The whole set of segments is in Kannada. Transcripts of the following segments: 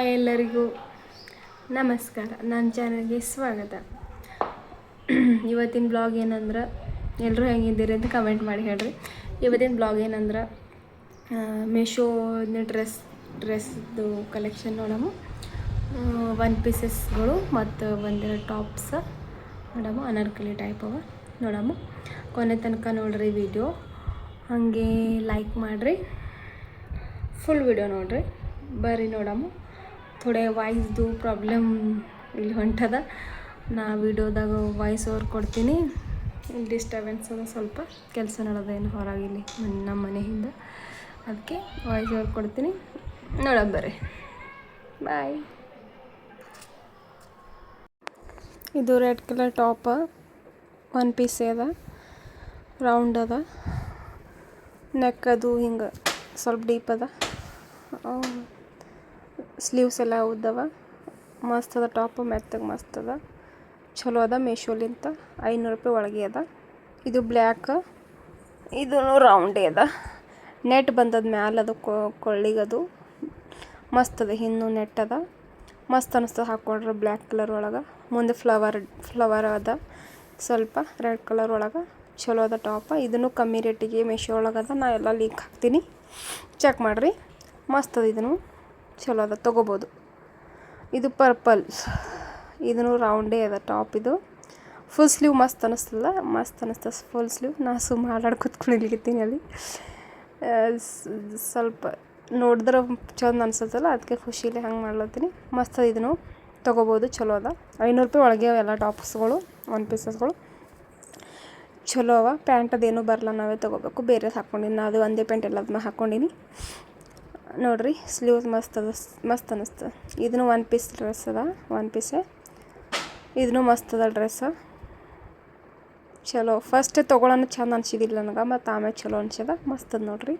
ಎಲ್ಲರಿಗೂ ನಮಸ್ಕಾರ. ನನ್ನ ಚಾನಲ್ಗೆ ಸ್ವಾಗತ. ಇವತ್ತಿನ ಬ್ಲಾಗ್ ಏನಂದ್ರೆ ಎಲ್ಲರೂ ಹೆಂಗಿದ್ದೀರಿ ಅಂತ ಕಮೆಂಟ್ ಮಾಡಿ ಹೇಳ್ರಿ. ಇವತ್ತಿನ ಬ್ಲಾಗ್ ಏನಂದ್ರೆ ಮೆಶೋ ಡ್ರೆಸ್, ಡ್ರೆಸ್ದು ಕಲೆಕ್ಷನ್ ನೋಡಮು. ಒನ್ ಪೀಸಸ್ಗಳು ಮತ್ತು ಒಂದೆರಡು ಟಾಪ್ಸ್ ನೋಡಮು. ಅನಾರ್ಕಲಿ ಟೈಪ್ ಅವ. ನೋಡಮು. ಕೊನೆ ತನಕ ನೋಡ್ರಿ ವಿಡಿಯೋ ಹಾಗೆ ಲೈಕ್ ಮಾಡಿರಿ. ಫುಲ್ ವಿಡಿಯೋ ನೋಡ್ರಿ. ಬರ್ರಿ ನೋಡಮು. ಥೋಡೆ ವಾಯ್ಸ್ದು ಪ್ರಾಬ್ಲಮ್ ಇಲ್ಲಿ ಹೊಂಟದ. ನಾ ವಿಡಿಯೋದಾಗ ವಾಯ್ಸ್ ಓವರ್ ಕೊಡ್ತೀನಿ. ಇಲ್ಲಿ ಡಿಸ್ಟರ್ಬೆನ್ಸ್ ಅದ ಸ್ವಲ್ಪ. ಕೆಲಸ ನಡೋದೇನು ಹೊರಗಿಲ್ಲಿ ನಮ್ಮ ಮನೆ ಹಿಂದೆ ಅದಕ್ಕೆ ವಾಯ್ಸ್ ಓವರ್ ಕೊಡ್ತೀನಿ. ನೋಡಮ್ ಬರ್ರಿ. ಬಾಯ್ ಇದು red colour top one piece ಅದ. ರೌಂಡ್ ಅದ. ನೆಕ್ ಅದು ಹಿಂಗೆ ಸ್ವಲ್ಪ ಡೀಪ್ ಅದ. ಸ್ಲೀವ್ಸ್ ಎಲ್ಲ ಉದ್ದವ. ಮಸ್ತ್ ಅದ ಟಾಪ್ ಮೆತ್ತಗೆ ಮಸ್ತ್ ಅದ. ಚಲೋ ಅದ ಮೀಶೋಲಿಂತ. ಐನೂರು ರೂಪಾಯಿ ಒಳಗೆ ಅದ. ಇದು ಬ್ಲ್ಯಾಕ್ ಇದು ರೌಂಡೇ ಅದ. ನೆಟ್ ಬಂದದ ಮ್ಯಾಲ ಅದು ಕೊಳ್ಳಿಗದು ಮಸ್ತ್ ಅದ, ಹಿಂದೂ ನೆಟ್ ಅದ. ಮಸ್ತ್ ಅನಿಸ್ತದೆ ಹಾಕ್ಕೊಂಡ್ರೆ ಬ್ಲ್ಯಾಕ್ ಕಲರ್ ಒಳಗೆ. ಮುಂದೆ ಫ್ಲವರ್ ಫ್ಲವರ್ ಅದ. ಸ್ವಲ್ಪ ರೆಡ್ ಕಲರ್ ಒಳಗೆ. ಚಲೋ ಅದ ಟಾಪ. ಇದನ್ನು ಕಮ್ಮಿ ರೇಟಿಗೆ ಮೀಶೋ ಒಳಗದ ನಾ ಎಲ್ಲ ಲೀಕ್ ಹಾಕ್ತೀನಿ. ಚೆಕ್ ಮಾಡಿರಿ. ಮಸ್ತ್ ಅದ ಇದನ್ನು. ಚಲೋ ಅದ, ತೊಗೋಬೋದು. ಇದು ಪರ್ಪಲ್ ಇದನ್ನು ರೌಂಡೇ ಅದ ಟಾಪ್ ಇದು. ಫುಲ್ ಸ್ಲೀವ್ ಮಸ್ತ್ ಅನ್ನಿಸ್ತದ ಮಸ್ತ್ ಅನ್ನಿಸ್ತದ ಫುಲ್ ಸ್ಲೀವ್ ನಾ ಸುಮ್ಮ ಹಾಡಾಡ್ ಕೂತ್ಕೊಂಡಿರ್ಲಿತ್ತೀನಿ ಅಲ್ಲಿ. ಸ್ವಲ್ಪ ನೋಡಿದ್ರೆ ಚಂದ ಅನ್ಸತ್ತಲ್ಲ ಅದಕ್ಕೆ ಖುಷಿಲಿ ಹಂಗೆ ಮಾಡ್ಲತ್ತೀನಿ. ಮಸ್ತ್ ಇದನ್ನು ತೊಗೋಬೋದು, ಚಲೋ ಅದ. ಐನೂರು ರೂಪಾಯಿ ಒಳಗೆ ಎಲ್ಲ ಟಾಪ್ಸ್ಗಳು ಒನ್ ಪೀಸಸ್ಗಳು ಚಲೋ ಅವ. ಪ್ಯಾಂಟ್ ಅದೇನು ಬರಲ್ಲ ನಾವೇ ತೊಗೋಬೇಕು. ಬೇರೆ ಹಾಕ್ಕೊಂಡಿನಿ ಅದು ಒಂದೇ ಪ್ಯಾಂಟ್ ಎಲ್ಲದನ್ನ ಹಾಕ್ಕೊಂಡಿನಿ ನೋಡ್ರಿ ಸ್ಲೀವ್ಸ್ ಮಸ್ತ್ ಅದ, ಮಸ್ತ್ ಅನ್ನಿಸ್ತದೆ ಇದನ್ನು ಒನ್ ಪೀಸ್ ಡ್ರೆಸ್ ಅದ ಒನ್ ಪೀಸೆ ಇದನ್ನು ಮಸ್ತ್ ಅದ ಡ್ರೆಸ್ ಚಲೋ. ಫಸ್ಟ್ ತೊಗೊಳೋಣ ಚಂದ ಅನ್ಸಿದಿಲ್ಲ ನನಗೆ, ಮತ್ತು ಆಮೇಲೆ ಚಲೋ ಅನ್ಸದ ಮಸ್ತ್ ಅದ ನೋಡ್ರಿ.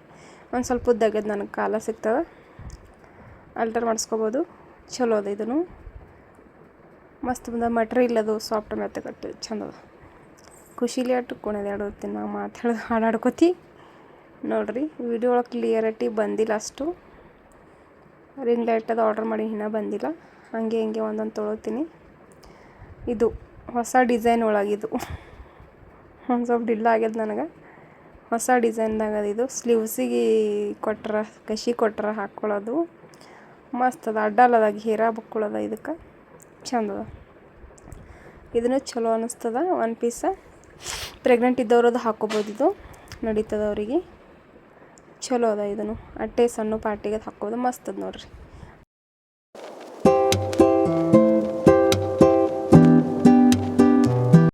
ಒಂದು ಸ್ವಲ್ಪ ಉದ್ದಾಗ್ಯದ ನನಗೆ ಕಾಲ ಸಿಗ್ತದೆ. ಅಲ್ಟರ್ ಮಾಡಿಸ್ಕೋಬೋದು. ಚಲೋ ಅದ ಇದನ್ನು ಮಸ್ತ್ ಬಂದ ಮಟ್ರಿಯಲ್ ಅದು ಸಾಫ್ಟ್ ಮೆತ್ತಗಟ್ಟು ಚಂದ ಅದ. ಖುಷಿಲಿ ಅಟ್ಟು ಕುಣಿದು ಎರಡು ಹೊತ್ತಿನ ಮಾತಾಡೋದು ಹಾಡಾಡ್ಕೋತಿ ನೋಡ್ರಿ ವಿಡಿಯೋ ಒಳಗೆ ಕ್ಲಿಯರಿಟಿ ಬಂದಿಲ್ಲ ಅಷ್ಟು. ರಿಂಗ್ ಲೈಟ್ ಅದು ಆರ್ಡರ್ ಮಾಡಿ, ಇನ್ನೂ ಬಂದಿಲ್ಲ. ಹಂಗೆ ಹಿಂಗೆ ಒಂದೊಂದು ತೊಳೋತೀನಿ. ಇದು ಹೊಸ ಡಿಸೈನ್ ಒಳಗಿದು ಒಂದು ಸ್ವಲ್ಪ ಡಿಲ್ಲ ಆಗ್ಯದ ನನಗೆ. ಹೊಸ ಡಿಸೈನ್ದಾಗ ಅದಿದು ಸ್ಲೀವ್ಸಿಗೆ ಕೊಟ್ರೆ ಕಸಿ ಕೊಟ್ರೆ ಹಾಕ್ಕೊಳ್ಳೋದು ಮಸ್ತ್ ಅದ. ಅಡ್ಡಲ್ಲದ ಹೀರಾ ಬಕ್ಕೊಳ್ಳೋದ ಇದಕ್ಕೆ. ಚಂದದ ಇದನ್ನು ಚಲೋ ಅನ್ನಿಸ್ತದ ಒನ್ ಪೀಸ ಪ್ರೆಗ್ನೆಂಟ್ ಇದ್ದವ್ರದ್ದು ಹಾಕೋಬೋದು ಇದು. ನಡೀತದ ಅವರಿಗೆ. ಚಲೋ ಅದ ಇದನ್ನು. ಅಟ್ಟೆ ಸಣ್ಣ ಪಾರ್ಟಿಗೆ ಹಾಕೋದು ಮಸ್ತ್ ಅದ ನೋಡ್ರಿ.